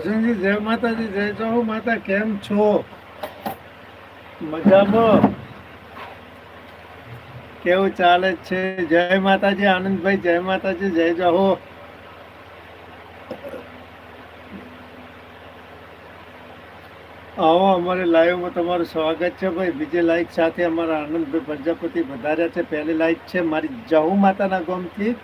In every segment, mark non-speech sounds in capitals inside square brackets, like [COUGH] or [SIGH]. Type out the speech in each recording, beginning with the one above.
ભાવસિંહજી જય માતાજી, જય ચો માતા, કેમ છો? મજામાં? કેવું ચાલે છે? જય માતાજી, આનંદભાઈ, જય માતાજી, જય જાહો આવો, અમારે લાઈવમાં તમારું સ્વાગત છે ભાઈ. બીજી લાઈક સાથે અમારા આનંદભાઈ પ્રજાપતિ વધાર્યા છે. પહેલી લાઈક છે મારી જહુ માતાના ગામથી.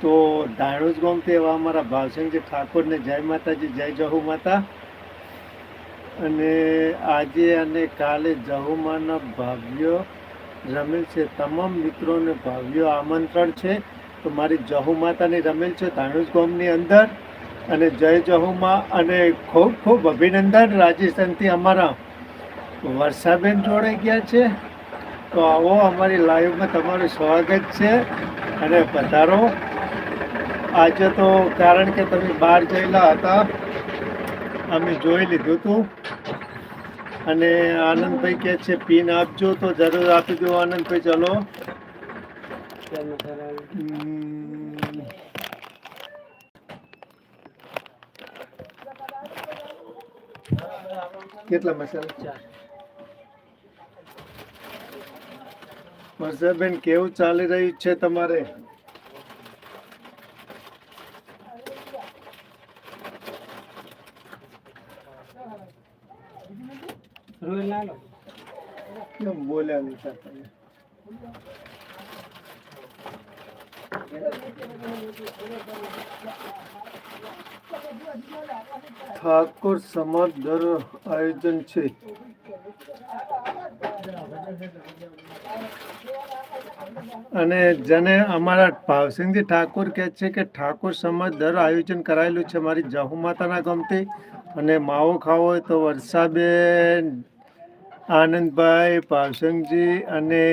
તો ધાણુજ ગામથી એવા અમારા ભાવસિંહજી ઠાકોરને જય માતાજી, જય જહુ માતા. અને આજે અને કાલે જહુમાના ભાવ્યો રમેલ છે. તમામ મિત્રોને ભાવ્યો આમંત્રણ છે. તો મારી જહુ માતાની રમેલ છે ધાણોજ ગામની અંદર. અને જય જહુમાં અને ખૂબ ખૂબ અભિનંદન રાજસ્થાનથી અમારા વર્ષાબેન જોડે ગયા છે. તો આવો અમારી લાઈવમાં તમારું સ્વાગત છે. અને પધારો. આજે તો કારણ કે તમે બહાર ગયેલા હતા અમે જોઈ લીધું હતું અને આનંદભાઈ કહે છે પિન આપજો તો જરૂર આપી દો આનંદભાઈ ચલો. કેટલા મસાલા? મસાબેન કેવું ચાલી રહ્યું છે તમારે? કેમ બોલ્યા નહીં સર તમે? ઠાકોર સમાજ દર આયોજન છે. અને જેને અમારા ભાવસિંહજી ઠાકોર કહે છે કે ઠાકોર સમાજ દર આયોજન કરાયેલું છે મારી જહુ માતાના ગમતી અને માવો ખાવો હોય તો વર્ષાબેન, આનંદભાઈ, ભાવસિંહજી અને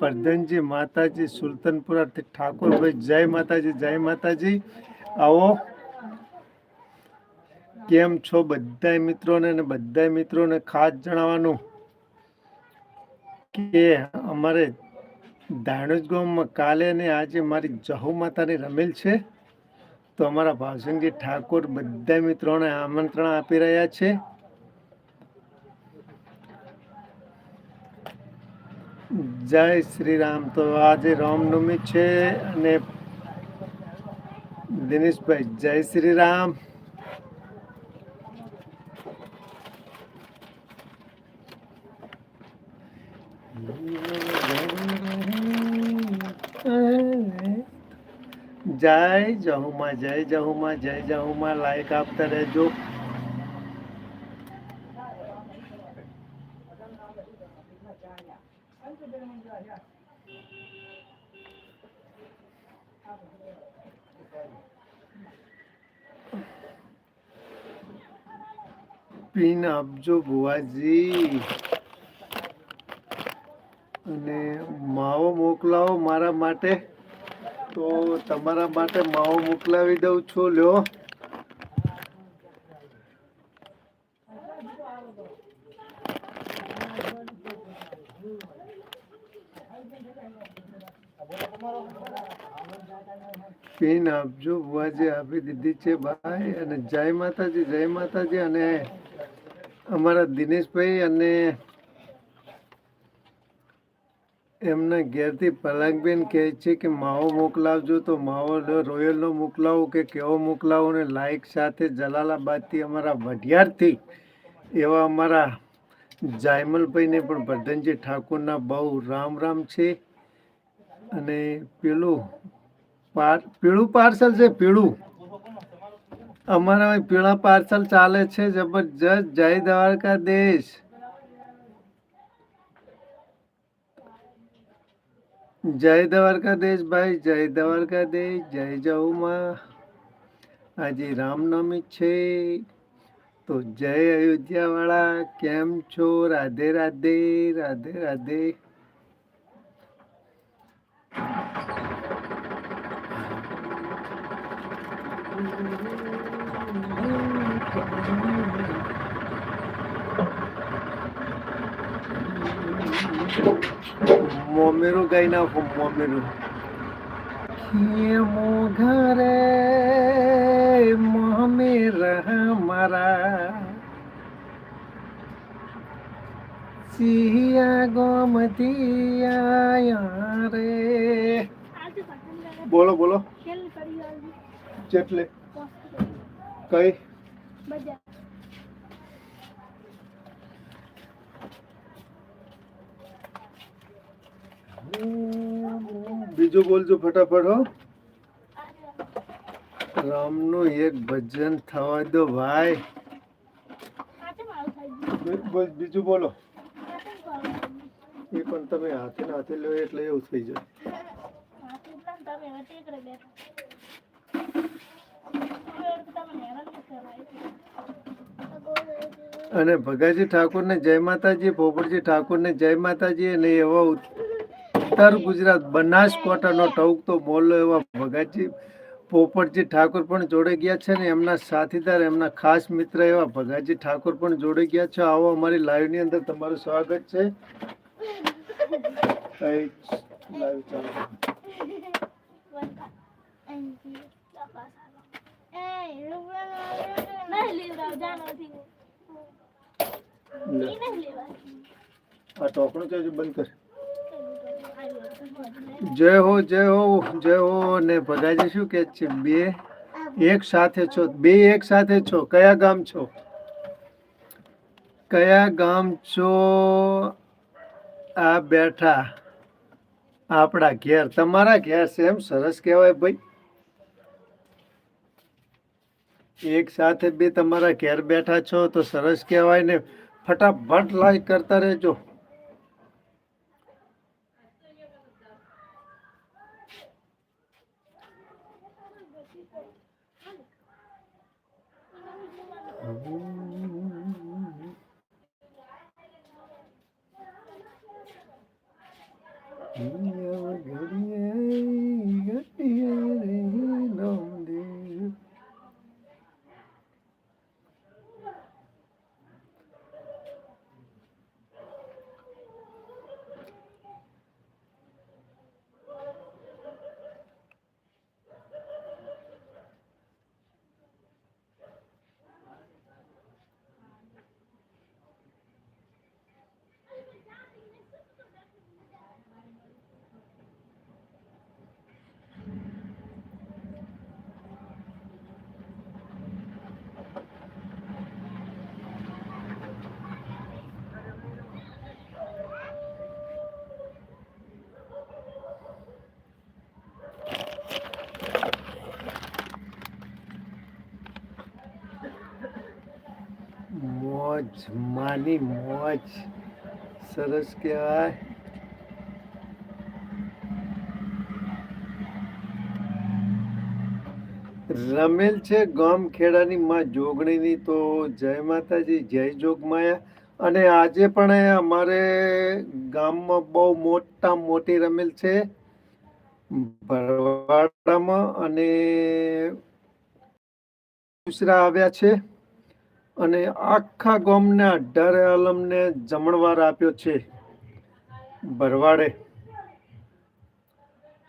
પરધનજી માતાજી સુલતાનપુરાથી ઠાકોરભાઈ, જય માતાજી જય માતાજી. આવો. કેમ છો બધાય મિત્રોને અને બધાય મિત્રોને ખાસ જણાવવાનું કે અમારે ધાણુજ ગામમાં કાલે અને આજે મારી જહુ માતાની રમેલ છે. તો અમારા ભાવસિંહજી ઠાકોર બધા મિત્રોને આમંત્રણ આપી રહ્યા છે. જય શ્રી રામ. તો આજે રામનવમી છે અને દિનેશભાઈ, જય શ્રી રામ. જય જહુમા જય જહુમા જય જહુમા લાઈક આપતા રહેજો. પિન આપજો બુવાજી અને માવો મોકલાવો મારા માટે. તો તમારા માટે માવો મોકલાવી દઉં છું, લ્યો. પીન આપજો બુવાજી આપી દીધી છે, ભાઈ. અને જય માતાજી જય માતાજી. અને અમારા દિનેશભાઈ અને એમના ઘેરથી પલંગબેન કહે છે કે, માવો મોકલાવજો. તો માવો રોયલનો મોકલાવો કે કેવો મોકલાવો ને લાઇક સાથે જલાલાબાદથી અમારા વઢિયારથી, એવા અમારા જાયમલભાઈને પણ ભરધનજી ઠાકોરના બહુ રામ રામ છે. અને પેલું પાર પીળું પાર્સલ છે પીળું અમારા પીળા પાર્સલ ચાલે છે, જબરજસ્ત. જય દ્વારકા દેશ જય દ્વારકાધીશ ભાઈ, જય દ્વારકાધીશ, જય જહુમાં આજે રામનવમી છે. તો જય અયોધ્યા વાળા કેમ છો? રાધે રાધે રાધે રાધે. [LAUGHS] મોમેરું ગાઈ નાખો મોમેરું. ઘરે મોહમે રહ મારા? સિયા ગોમતી રે. બોલો બોલો. જેટલે. કઈ? બીજું બોલજો ફટાફટ, હો. રામનું એક ભજન થવા દો, ભાઈ. બીજું બોલો. એ પણ તમે હાથે ને હાથે લો એટલે એવું થઈ જાય. અને ભગાજી ઠાકોરને જય માતાજી પોપટજી ઠાકોરને જય માતાજી, અને એવા ઉત્તર ગુજરાત બનાસકાંઠાનો ટવકતો મોલ્લો એવા ભગાજી પોપટજી ઠાકોર પણ જોડે ગયા છે ને એમના સાથીદાર એમના ખાસ મિત્ર એવા ભગાજી ઠાકોર પણ જોડે ગયા છે. આવો અમારી લાઈવની અંદર તમારું સ્વાગત છે. ચાલુ. આ ટોકણું છે? બંધ કર. જય હો જય હો જય હો ને ભગાજી શું કે છે, બે એક સાથે છો, બે એક સાથે છો, કયા ગામ છો? કયા ગામ છો? આ બેઠા, આપણા ઘેર, તમારા ઘેર છે એમ સરસ કહેવાય ભાઈ. એક સાથે બે તમારા ઘેર બેઠા છો તો સરસ કહેવાય ને, ફટાફટ લાઈક કરતા રહેજો. Mm-hmm. મોજ માની મોજ. સરસ કહેવાય. રમેલ છે ગામ ખેડાની માં જોગણીની તો જય માતાજી, જય જોગમાયા અને આજે પણ અમારે ગામમાં બહુ મોટા મોટી રમેલ છે. ભરવાડામાં અને દૂસરા આવ્યા છે. અને આખા ગોમને અઢારે આલમને જમણવાર આપ્યો છે ભરવાડે.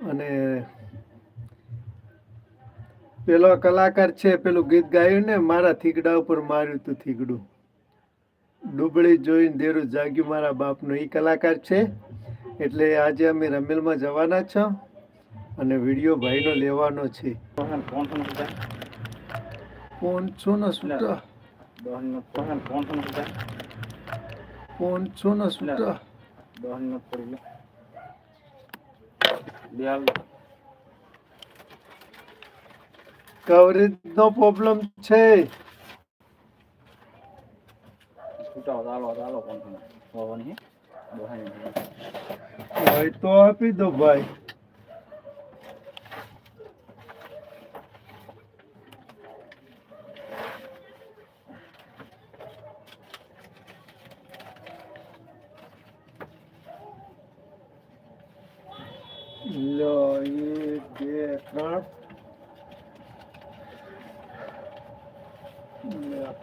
અને પેલો કલાકાર છે પેલું ગીત ગાયું ને મારા થીગડા ઉપર માર્યું તું થીગડું. ડૂબળી જોઈને દેરું જાગ્યું મારા બાપનું. એ કલાકાર છે એટલે આજે અમે રમેલમાં જવાના છો અને વીડિયો ભાઈનો લેવાનો છે. પોનસો નો સૂટા પોનસો નો સૂટા કવરેજ નો પ્રોબ્લેમ છે હોય તો આપી દો ભાઈ. લો એક, બે, ત્રણ.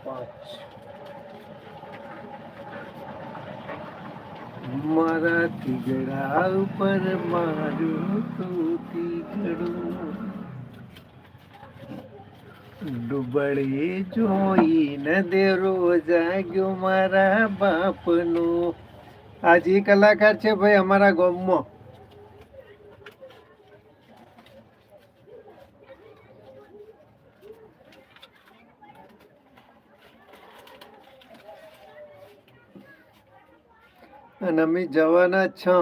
પાંચ. મારા તીગડા ઉપર મારું તું તીગડું. ડુબળી જોઈને દેરો જાગ્યો મારા બાપનું. આજે કલાકાર છે ભાઈ અમારા ગામમાં. અને અમે જવાના છો.